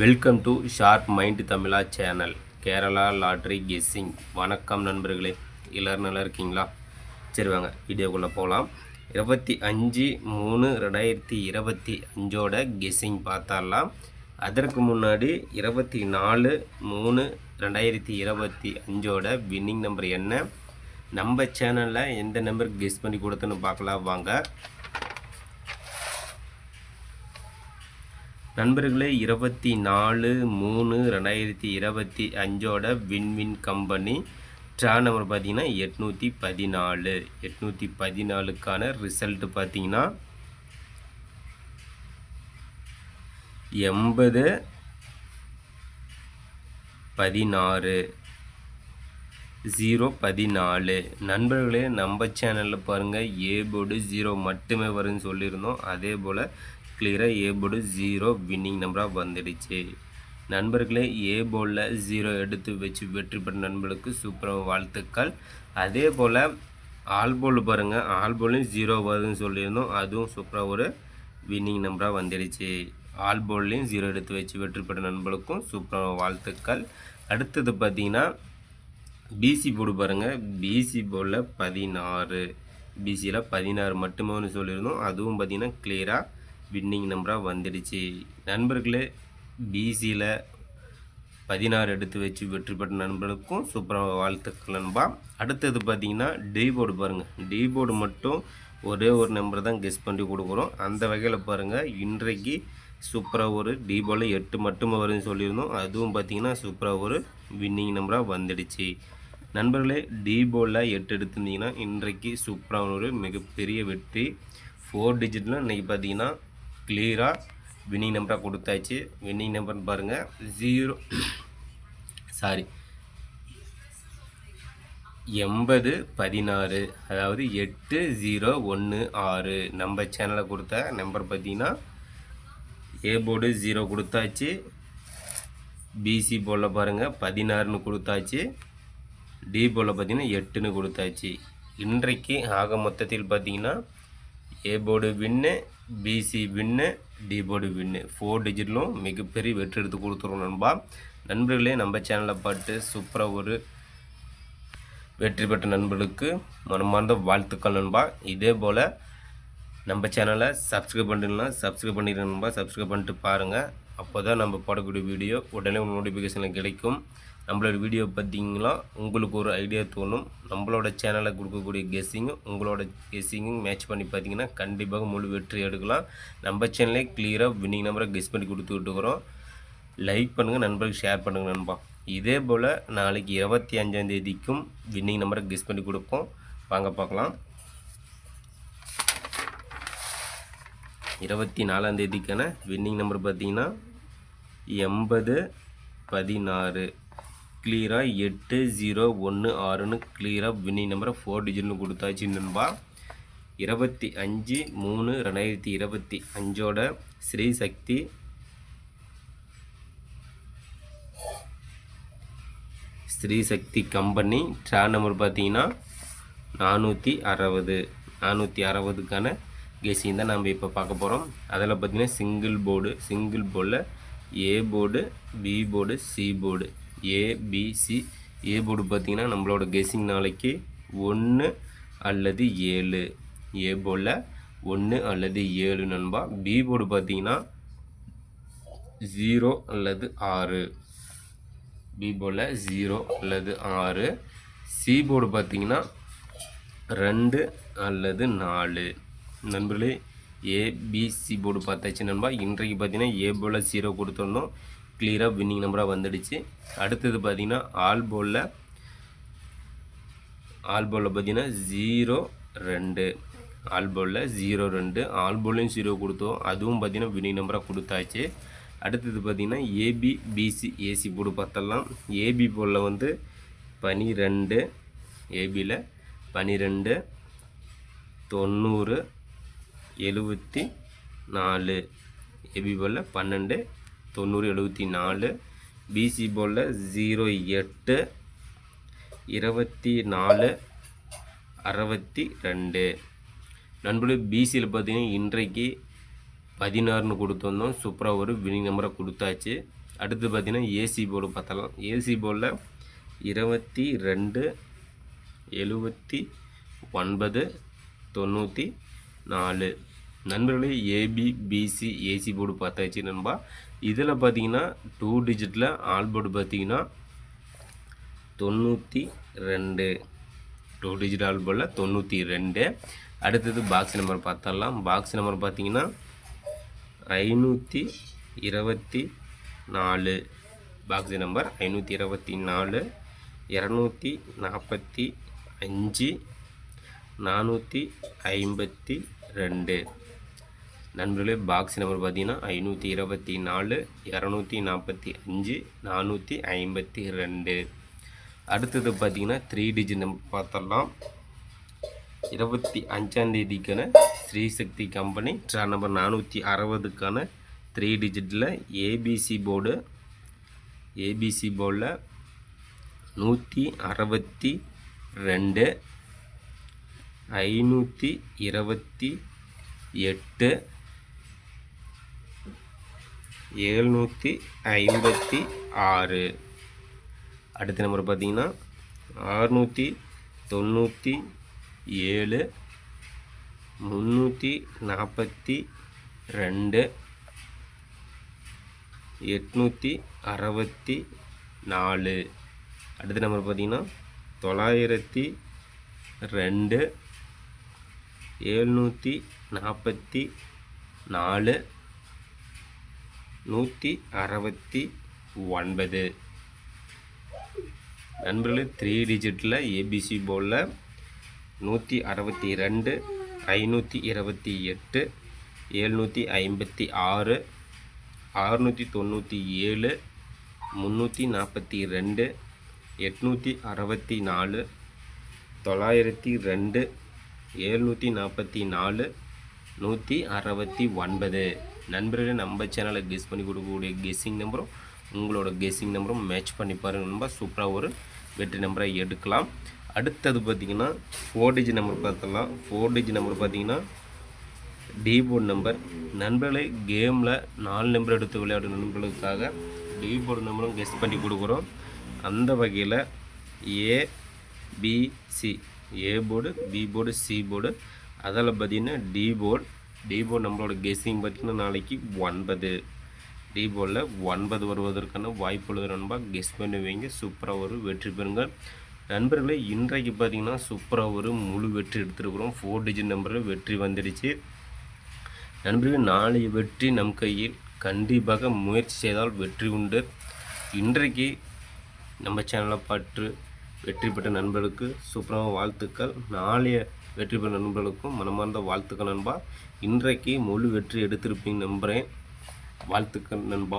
Welcome to sharp mind Tamizha channel Kerala lottery guessing வணக்கம் நண்பர்களே எல்லோரும் நல்லா இருக்கீங்களா? சரி வாங்க வீடியோக்குள்ளே போகலாம் இருபத்தி அஞ்சு மூணு ரெண்டாயிரத்தி இருபத்தி அஞ்சோட கெஸ்ஸிங் பார்த்தாலாம் அதற்கு முன்னாடி இருபத்தி நாலு மூணு ரெண்டாயிரத்தி இருபத்தி அஞ்சோட வின்னிங் நம்பர் என்ன? நம்ம சேனலில் எந்த நம்பருக்கு கெஸ் பண்ணி கொடுத்துன்னு பார்க்கலாம் வாங்க. நண்பர்களே இருபத்தி நாலு மூணு ரெண்டாயிரத்தி இருபத்தி அஞ்சோட win win company. Draw number பார்த்திங்கன்னா எட்நூற்றி பதினாலு. எட்நூற்றி பதினாலுக்கான ரிசல்ட் பார்த்திங்கன்னா எண்பது பதினாறு. ஜீரோ பதினாலு. நண்பர்களே நம்ம சேனலில் பாருங்கள் ஏ போர்டு ஜீரோ மட்டுமே வரும்னு சொல்லியிருந்தோம். அதே போல் கிளியராக ஏ போர்டு ஜீரோ வின்னிங் நம்பராக வந்துடுச்சு. நண்பர்களே ஏ போர்டில் ஜீரோ எடுத்து வச்சு வெற்றி பெற்ற நண்பர்களுக்கு சூப்பராக வாழ்த்துக்கள். அதே போல் ஆல் போல் பாருங்கள் ஆல் போலையும் ஜீரோ வருதுன்னு சொல்லியிருந்தோம். அதுவும் சூப்பராக ஒரு வின்னிங் நம்பராக வந்துடுச்சு. ஆல் போல்லையும் ஜீரோ எடுத்து வச்சு வெற்றி பெற்ற நண்பர்களுக்கும் சூப்பராக வாழ்த்துக்கள். அடுத்தது பார்த்தீங்கன்னா பிசி போர்டு பாருங்கள் பிசி போர்டில் பதினாறு பிசியில் பதினாறு மட்டுமேன்னு சொல்லியிருந்தோம். அதுவும் பார்த்திங்கன்னா கிளியராக வின்னிங் நம்பராக வந்துடுச்சு. நண்பர்களே பிசியில் பதினாறு எடுத்து வச்சு வெற்றி பெற்ற நண்பர்களுக்கும் சூப்பராக வாழ்த்துக்கள் நண்பா. அடுத்தது பார்த்தீங்கன்னா டி போர்டு பாருங்கள் டி போர்டு மட்டும் ஒரே ஒரு நம்பர் தான் கெஸ் பண்ணி கொடுக்குறோம். அந்த வகையில் பாருங்கள் இன்றைக்கு சூப்பராக ஒரு டி போர்டில் எட்டு மட்டுமே வரும்னு சொல்லியிருந்தோம். அதுவும் பார்த்தீங்கன்னா சூப்பராக ஒரு வின்னிங் நம்பராக வந்துடுச்சு. நண்பர்களே டி போர்டில் எட்டு எடுத்திருந்தீங்கன்னா இன்றைக்கு சூப்பரான ஒரு மிகப்பெரிய வெற்றி. ஃபோர் டிஜிட்டில் இன்றைக்கி பார்த்தீங்கன்னா கிளியராக வின்னிங் நம்பராக கொடுத்தாச்சு. வின்னிங் நம்பர்னு பாருங்கள் ஜீரோ சாரி எண்பது பதினாறு அதாவது எட்டு ஜீரோ ஒன்று ஆறு. நம்ம சேனலில் கொடுத்த நம்பர் பார்த்தீங்கன்னா ஏ போர்டு ஜீரோ கொடுத்தாச்சு. பிசி போர்டில் பாருங்கள் பதினாறுன்னு கொடுத்தாச்சு. டி போர்டில் பார்த்தீங்கன்னா எட்டுன்னு கொடுத்தாச்சு. இன்றைக்கு ஆக மொத்தத்தில் பார்த்தீங்கன்னா A board win BC win D board win four டிஜிட்லும் மிகப்பெரிய வெற்றி எடுத்து கொடுத்துருவோம் நண்பா. நண்பர்களே நம்ம சேனலில் பாட்டு சூப்பராக ஒரு வெற்றி பெற்ற நண்பர்களுக்கு மனமார்ந்த வாழ்த்துக்கள் நண்பா. இதே போல் நம்ம சேனலை சப்ஸ்கிரைப் பண்ணிடலாம். சப்ஸ்கிரைப் பண்ணிடுங்க நண்பா. சப்ஸ்கிரைப் பண்ணிட்டு பாருங்கள் அப்போ தான் நம்ம போடக்கூடிய வீடியோ உடனே நோட்டிஃபிகேஷனில் கிடைக்கும். நம்மளோட வீடியோ பார்த்தீங்கன்னா உங்களுக்கு ஒரு ஐடியா தோணும். நம்மளோட சேனலில் கொடுக்கக்கூடிய கெஸ்ஸிங்கும் உங்களோட கெஸ்ஸிங்கும் மேட்ச் பண்ணி பார்த்தீங்கன்னா கண்டிப்பாக முழு வெற்றி எடுக்கலாம். நம்ம சேனலே கிளியராக வின்னிங் நம்பரை கெஸ் பண்ணி கொடுத்துக்கிட்டு லைக் பண்ணுங்கள் நண்பருக்கு ஷேர் பண்ணுங்கள் நண்பா. இதே போல் நாளைக்கு இருபத்தி அஞ்சாந்தேதிக்கும் வின்னிங் நம்பரை கெஸ் பண்ணி கொடுப்போம். வாங்க பார்க்கலாம். இருபத்தி நாலாந்தேதிக்கான வின்னிங் நம்பர் பார்த்தீங்கன்னா எண்பது பதினாறு. கிளியராக எட்டு ஜீரோ ஒன்று ஆறுன்னு கிளியராக வின்னிங் நம்பரை ஃபோர் டிஜிட்னு கொடுத்தாச்சு நண்பா. இருபத்தி அஞ்சு மூணு ரெண்டாயிரத்தி இருபத்தி அஞ்சோட Shri Shakti. Shri Shakti company draw number பார்த்தீங்கன்னா நானூற்றி அறுபது. நானூற்றி அறுபதுக்கான கெஸிங் தான் நம்ம இப்போ பார்க்க போகிறோம் அதில் பார்த்தீங்கன்னா சிங்கிள் போர்டு சிங்கிள் போர்டில் A board B board C board ABC A board பார்த்தீங்கன்னா நம்மளோட கெஸிங் நாளைக்கு ஒன்று அல்லது ஏழு. ஏ போர்டில் ஒன்று அல்லது ஏழு நண்பா. பி போர்டு பார்த்தீங்கன்னா ஜீரோ அல்லது ஆறு. பி போர்டில் ஜீரோ அல்லது ஆறு. சி போர்டு பார்த்தீங்கன்னா ரெண்டு அல்லது நாலு. நண்பர்களே ஏபிசி போர்டு பார்த்தாச்சு நண்பா. இன்றைக்கு பார்த்தீங்கன்னா ஏ போர்டில் ஜீரோ கொடுத்துருந்தோம் கிளியராக வின்னிங் நம்பராக வந்துடுச்சு. அடுத்தது பார்த்திங்கன்னா ஆல் போலில் ஆல் போலில் பார்த்தீங்கன்னா ஜீரோ ரெண்டு. ஆல் போலில் ஜீரோ ரெண்டு. ஆல் போலையும் ஜீரோ கொடுத்தோம். அதுவும் பார்த்திங்கன்னா வின்னிங் நம்பராக கொடுத்தாச்சு. அடுத்தது பார்த்திங்கன்னா ஏபி பிசி ஏசி போர்டு பார்த்தலாம் ஏபி போலில் வந்து பனிரெண்டு. ஏபியில் பனிரெண்டு. தொண்ணூறு. எழுபத்தி நாலு. ஏபி போலில் பன்னெண்டு. தொண்ணூறு எழுபத்தி நாலு பிசி போலில் ஜீரோ எட்டு இருபத்தி நாலு அறுபத்தி ரெண்டு. நண்பர்களே பிசியில் பார்த்தீங்கன்னா இன்றைக்கு பதினாறுன்னு கொடுத்துருந்தோம் சூப்பராக ஒரு வினிங் நம்பரை கொடுத்தாச்சு. அடுத்து பார்த்தீங்கன்னா ஏசி போர்டு பார்த்தலாம் ஏசி போர்டில் இருபத்தி ரெண்டு எழுபத்தி ஒன்பது தொண்ணூற்றி நாலு. நண்பர்களே ஏபி பிசி ஏசி போர்டு பார்த்தாச்சு நண்பா. இதில் பார்த்தீங்கன்னா டூ டிஜிட்டில் ஆல் போர்டு பார்த்தீங்கன்னா தொண்ணூற்றி ரெண்டு. டூ டிஜிட் ஆல் போர்டில் தொண்ணூற்றி ரெண்டு. அடுத்தது பாக்ஸ் நம்பர் பார்த்தரலாம் பாக்ஸ் நம்பர் பார்த்தீங்கன்னா ஐநூற்றி இருபத்தி நாலு. பாக்ஸ் நம்பர் ஐநூற்றி இருபத்தி நாலு. இரநூத்தி நாற்பத்தி அஞ்சு. நானூற்றி ஐம்பத்தி ரெண்டு. நண்பர்களே பாக்ஸ் நம்பர் பார்த்தீங்கன்னா ஐநூற்றி இருபத்தி நாலு இரநூத்தி நாற்பத்தி அஞ்சு நானூற்றி ஐம்பத்தி ரெண்டு. அடுத்தது பார்த்தீங்கன்னா த்ரீ டிஜிட் நம்பர் பார்த்தலாம் இருபத்தி அஞ்சாந்தேதிக்கான ஸ்ரீசக்தி கம்பெனி ட்ரா நம்பர் நானூற்றி அறுபதுக்கான த்ரீ டிஜிட்டில் ஏபிசி போர்டு ஏபிசி போர்டில் நூற்றி அறுபத்தி ரெண்டு ஐநூற்றி இருபத்தி எட்டு எழுநூற்றி ஐம்பத்தி ஆறு. அடுத்த நம்பர் பார்த்தீங்கன்னா ஆறுநூற்றி தொண்ணூற்றி ஏழு முந்நூற்றி நாற்பத்தி ரெண்டு எட்நூற்றி அறுபத்தி நாலு. அடுத்த நம்பர் பார்த்தீங்கன்னா தொள்ளாயிரத்தி ரெண்டு எழுநூற்றி நாற்பத்தி நாலு. நூற்றி அறுபத்தி ஒன்பது. நண்பர்களே த்ரீ டிஜிட்டில் ஏபிசி போர்டில் நூற்றி அறுபத்தி ரெண்டு ஐநூற்றி இருபத்தி எட்டு எழுநூற்றி ஐம்பத்தி ஆறு அறுநூற்றி தொண்ணூற்றி ஏழு முந்நூற்றி நாற்பத்தி ரெண்டு எட்நூற்றி அறுபத்தி நாலு தொள்ளாயிரத்தி ரெண்டு எழுநூற்றி நாற்பத்தி நாலு நூற்றி அறுபத்தி ஒன்பது. நண்பர்களே நம்ம சேனலை கெஸ் பண்ணி கொடுக்கக்கூடிய கெஸ்ஸிங் நம்பரும் உங்களோட கெஸ்ஸிங் நம்பரும் மேட்ச் பண்ணி பாருங்கள் நம்ம சூப்பராக ஒரு வெற்றி நம்பரை எடுக்கலாம். அடுத்தது பார்த்திங்கன்னா ஃபோர் டிஜி நம்பர் பார்த்தலாம் ஃபோர் டிஜி நம்பர் பார்த்தீங்கன்னா டீபோர்டு நம்பர் நண்பர்களை கேமில் நாலு நம்பர் எடுத்து விளையாடும் நண்பர்களுக்காக டீபோர்டு நம்பரும் கெஸ் பண்ணி கொடுக்குறோம். அந்த வகையில் A BC A board B board C board அதில் பார்த்தீங்கன்னா டி போர்டு டி நம்மளோட கெஸ்ஸிங் பார்த்தீங்கன்னா நாளைக்கு ஒன்பது. டி ஒன்பது வருவதற்கான வாய்ப்புள்ளது நண்பா. கெஸ் பண்ணி வைங்க சூப்பராக ஒரு வெற்றி பெறுங்க. நண்பர்களே இன்றைக்கு பார்த்தீங்கன்னா சூப்பராக ஒரு முழு வெற்றி எடுத்துருக்குறோம். ஃபோர் டிஜிட் நம்பரில் வெற்றி வந்துடுச்சு. நண்பர்கள் நாளைய வெற்றி நம் கையில் கண்டிப்பாக முயற்சி செய்தால் வெற்றி உண்டு. இன்றைக்கு நம்ம சேனலை பற்று வெற்றி பெற்ற நண்பர்களுக்கு சூப்பரான வாழ்த்துக்கள். நாளைய வெற்றி பெற்ற நண்பர்களுக்கும் மனமார்ந்த வாழ்த்துக்கள் நண்பா. இன்றைக்கு முழு வெற்றி எடுத்திருப்பீங்க நம்புகிறேன் வாழ்த்துக்கள் நண்பா.